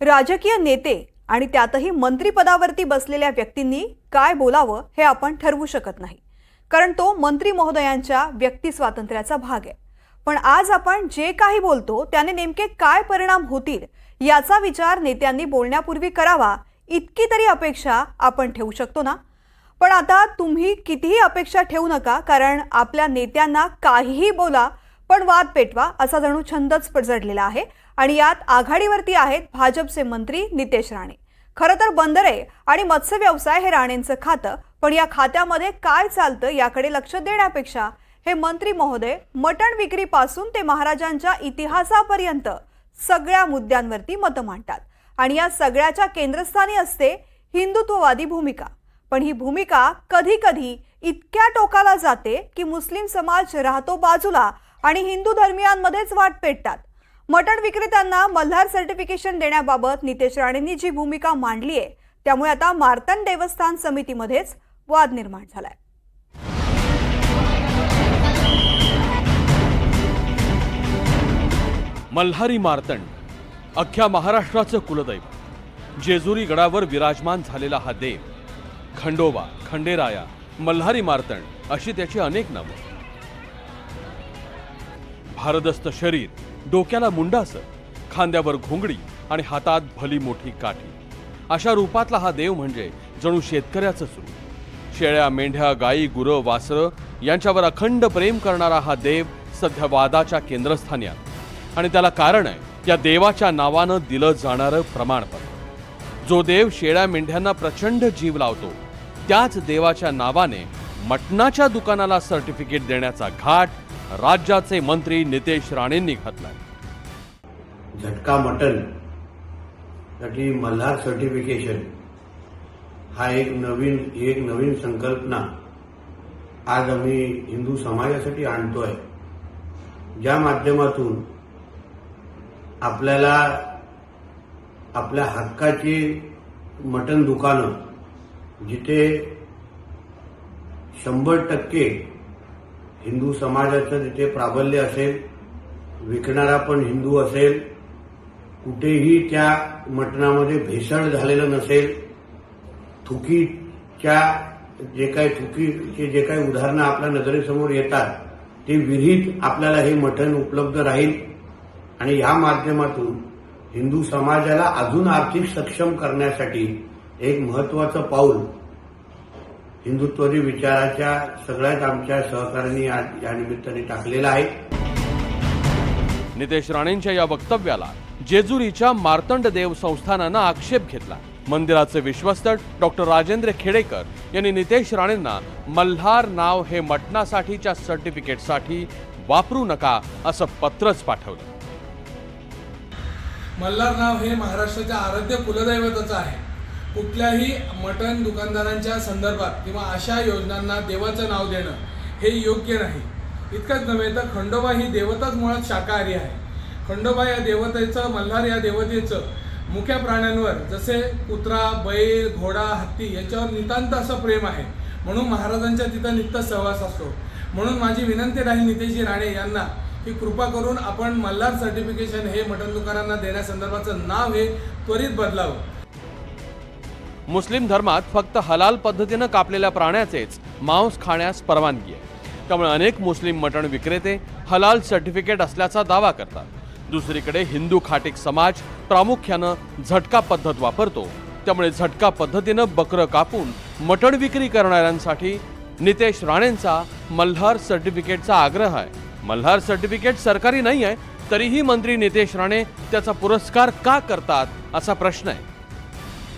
राजकीय नेते आणि त्यातही मंत्रीपदावरती बसलेल्या व्यक्तींनी काय बोलावं हे आपण ठरवू शकत नाही. कारण तो मंत्री महोदयांच्या व्यक्ती स्वातंत्र्याचा भाग आहे. पण आज आपण जे काही बोलतो त्याने नेमके काय परिणाम होतील याचा विचार नेत्यांनी बोलण्यापूर्वी करावा इतकी तरी अपेक्षा आपण ठेवू शकतो ना? पण आता तुम्ही कितीही अपेक्षा ठेवू नका कारण आपल्या नेत्यांना काहीही बोला पण वाद पेटवा असा जणू छंदच पडझडलेला आहे. आणि यात आघाडीवरती आहेत भाजपचे मंत्री नितेश राणे. खरं तर बंदरे आणि मत्स्य व्यवसाय हे राणेंचं खातं पण या खात्यामध्ये काय चालतं याकडे लक्ष देण्यापेक्षा हे मंत्री महोदय मटण विक्रीपासून ते महाराजांच्या इतिहासापर्यंत सगळ्या मुद्द्यांवरती मतं मांडतात. आणि या सगळ्याच्या केंद्रस्थानी असते हिंदुत्ववादी भूमिका. पण ही भूमिका कधी कधी इतक्या टोकाला जाते की मुस्लिम समाज राहतो बाजूला आणि हिंदू धर्मियांमध्येच वाट पेटतात. मटण विक्रेत्यांना मल्हार सर्टिफिकेशन देण्याबाबत नितेश राणेंनी जी भूमिका मांडली आहे त्यामुळे आता मार्तंड देवस्थान समितीमध्येच वाद निर्माण झालाय. मल्हारी मार्तंड अख्ख्या महाराष्ट्राचं कुलदैव. जेजुरी गडावर विराजमान झालेला हा देव खंडोबा खंडेराया मल्हारी मार्तंड अशी त्याची अनेक नावं. भारदस्त शरीर डोक्याला मुंडास खांद्यावर घोंगडी आणि हातात भली मोठी काठी. अशा रूपातला हा देव म्हणजे जणू शेतकऱ्याचं सुरू शेळ्या मेंढ्या गायी गुरं वासरं यांच्यावर अखंड प्रेम करणारा हा देव सध्या वादाच्या केंद्रस्थानी आहे. आणि त्याला कारण आहे या देवाच्या नावानं दिलं जाणारं प्रमाणपत्र. जो देव शेळ्या मेंढ्यांना प्रचंड जीव लावतो त्याच देवाच्या नावाने मटणाच्या दुकानाला सर्टिफिकेट देण्याचा घाट राज्याचे मंत्री नितेश राणेंनी घातलाय. झटका मटनसाठी मल्हार सर्टिफिकेशन हा एक नवीन एक नवीन संकल्पना आज आम्ही हिंदू समाजासाठी आणतोय. ज्या माध्यमातून आपल्याला आपल्या हक्काची मटण दुकानं जिथे शंभर टक्के हिंदू समाजाचं तिथे प्राबल्य असेल विकणारा पण हिंदू असेल कुठेही त्या मटणामध्ये भेसळ झालेलं नसेल थुकीच्या जे काही थुकीचे जे काही उदाहरणं आपल्या नजरेसमोर येतात ते विहित आपल्याला हे मटण उपलब्ध राहील. आणि या माध्यमातून हिंदू समाजाला अजून आर्थिक सक्षम करण्यासाठी एक महत्वाचं पाऊल हिंदुत्वरी विचाराच्या सगळ्याच आमच्या सहकाऱ्यांनी आज या निमित्ताने टाकलेलं आहे. नितेश राणेंच्या या वक्तव्याला जेजुरीच्या मार्तंड देव संस्थानानं आक्षेप घेतला. मंदिराचे विश्वस्त डॉक्टर राजेंद्र खेडेकर यांनी नितेश राणेंना मल्हार नाव हे मटणासाठीच्या सर्टिफिकेटसाठी वापरू नका असं पत्रच पाठवलं. मल्हार नाव हे महाराष्ट्राच्या आराध्य कुलदैवताचं आहे. कुठल्याही मटण दुकानदारांच्या संदर्भात किंवा अशा योजनांना देवाचं नाव देणं हे योग्य नाही. इतकंच नव्हे तर खंडोबा ही देवताच मुळात शाकाहारी आहे. खंडोबा या देवतेचं मल्हार या देवतेचं मुख्या प्राण्यांवर जसे कुत्रा बैल घोडा हत्ती याच्यावर नितांत असं प्रेम आहे. म्हणून महाराजांच्या तिथं नित्य सहवास असतो. म्हणून माझी विनंती राहील नितेशजी राणे यांना की कृपा करून आपण मल्हार सर्टिफिकेशन हे मटण दुकानांना देण्यासंदर्भाचं नाव हे त्वरित बदलावं. मुस्लिम धर्मात फक्त हलाल पद्धतीनं कापलेल्या प्राण्याचेच मांस खाण्यास परवानगी आहे. त्यामुळे अनेक मुस्लिम मटण विक्रेते हलाल सर्टिफिकेट असल्याचा दावा करतात. दुसरीकडे हिंदू खाटीक समाज प्रामुख्यानं झटका पद्धत वापरतो. त्यामुळे झटका पद्धतीनं बकरं कापून मटण विक्री करणाऱ्यांसाठी नितेश राणेंचा मल्हार सर्टिफिकेटचा आग्रह आहे. मल्हार सर्टिफिकेट सरकारी नाही आहे तरीही मंत्री नितेश राणे त्याचा पुरस्कार का करतात असा प्रश्न आहे.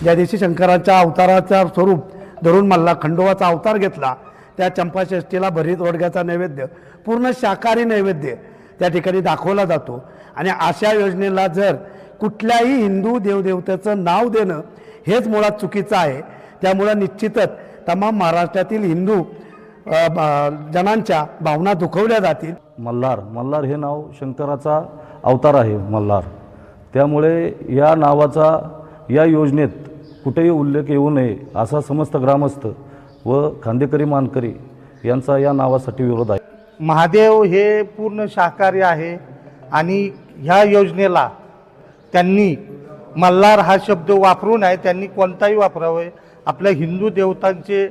ज्या दिवशी शंकराच्या अवताराचा स्वरूप धरून मल्ला खंडोबाचा अवतार घेतला त्या चंपाषष्टीला भरीत ओडग्याचा नैवेद्य पूर्ण शाकाहारी नैवेद्य त्या ठिकाणी दाखवला जातो. आणि अशा योजनेला जर कुठल्याही हिंदू देवदेवतेचं नाव देणं हेच मुळात चुकीचं आहे. त्यामुळं निश्चितच तमाम महाराष्ट्रातील हिंदू जणांच्या जनांच्या भावना दुखवल्या जातील. मल्हार मल्हार हे नाव शंकराचा अवतार आहे मल्हार. त्यामुळे या नावाचा या योजनेत कुठेही उल्लेख येऊ नये असा समस्त ग्रामस्थ व खांदेकरी मानकरी यांचा या नावासाठी विरोध आहे. महादेव हे पूर्ण शाकाहारी आहे आणि ह्या योजनेला त्यांनी मल्हार हा शब्द वापरू नये त्यांनी कोणताही वापरावे आपल्या हिंदू देवतांचे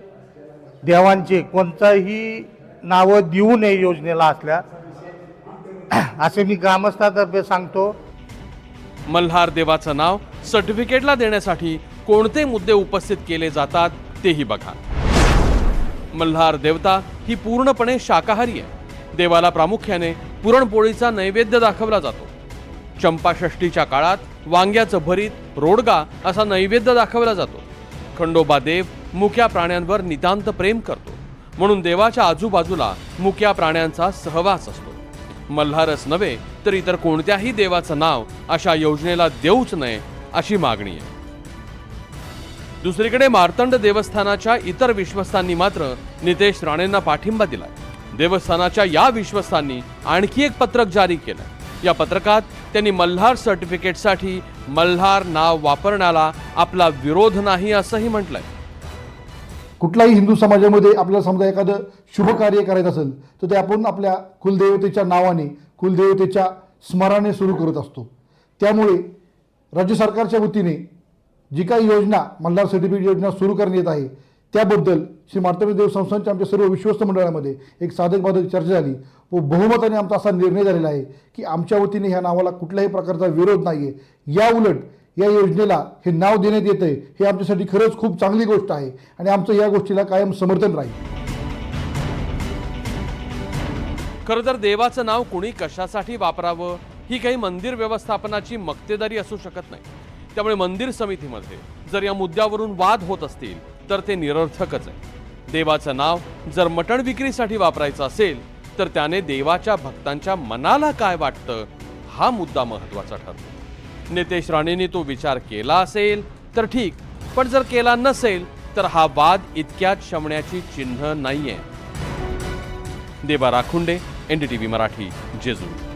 देवांचे कोणताही नावं देऊ नये योजनेला असल्या असे मी ग्रामस्थातर्फे सांगतो. मल्हार देवाचं नाव सर्टिफिकेटला देण्यासाठी कोणते मुद्दे उपस्थित केले जातात तेही बघा. मल्हार देवता ही पूर्णपणे शाकाहारी आहे. देवाला प्रामुख्याने पुरणपोळीचा नैवेद्य दाखवला जातो. चंपाषष्टीच्या काळात वांग्याचं भरीत रोडगा असा नैवेद्य दाखवला जातो. खंडोबा देव मुक्या प्राण्यांवर नितांत प्रेम करतो. म्हणून देवाच्या आजूबाजूला मुक्या प्राण्यांचा सहवास असतो. मल्हारच नव्हे तर इतर कोणत्याही देवाचं नाव अशा योजनेला देऊच नये अशी मागणी आहे. दुसरीकडे मार्तंड देवस्थानाच्या इतर विश्वस्तांनी मात्र नितेश राणेंना पाठिंबा दिलाय. देवस्थानाच्या या विश्वस्तांनी आणखी एक पत्रक जारी केलं या पत्रकात त्यांनी मल्हार सर्टिफिकेटसाठी मल्हार नाव वापरण्याला आपला विरोध नाही असंही म्हटलंय. कुठलाही हिंदू समाजामध्ये आपल्याला समजा एखादं शुभ कार्य करायचं असेल तर ते आपण आपल्या कुलदेवतेच्या नावाने कुलदेवतेच्या स्मराने सुरू करत असतो. त्यामुळे राज्य सरकारच्या वतीने जी काही योजना मल्हार सर्टिफिकेट योजना सुरू करण्यात येत आहे त्याबद्दल श्री मार्तमी देव संस्थांच्या आमच्या सर्व विश्वस्त मंडळामध्ये एक साधक बाधक चर्चा झाली. व बहुमताने आमचा असा निर्णय झालेला आहे की आमच्या वतीने ह्या नावाला कुठल्याही प्रकारचा विरोध नाही आहे या उलट या योजनेला हे नाव देण्यात येतं आहे हे आमच्यासाठी खरंच खूप चांगली गोष्ट आहे आणि आमचं या गोष्टीला कायम समर्थन राहील. खरं तर देवाचं नाव कुणी कशासाठी वापरावं? ही काही मंदिर व्यवस्थापनाची मक्तेदारी असू शकत नाही. त्यामुळे मंदिर समितीमध्ये जर या मुद्द्यावरून वाद होत असतील तर ते निरर्थकच आहे. देवाचं नाव जर मटण विक्रीसाठी वापरायचं असेल तर त्याने देवाच्या भक्तांच्या मनाला काय वाटतं हा मुद्दा महत्त्वाचा ठरतो. नितेश राणेंनी तो विचार केला असेल तर ठीक. पण जर केला नसेल तर हा वाद इतक्यात शमण्याची चिन्ह नाहीये. देबा राखुंडे एनडीटीव्ही मराठी जेजू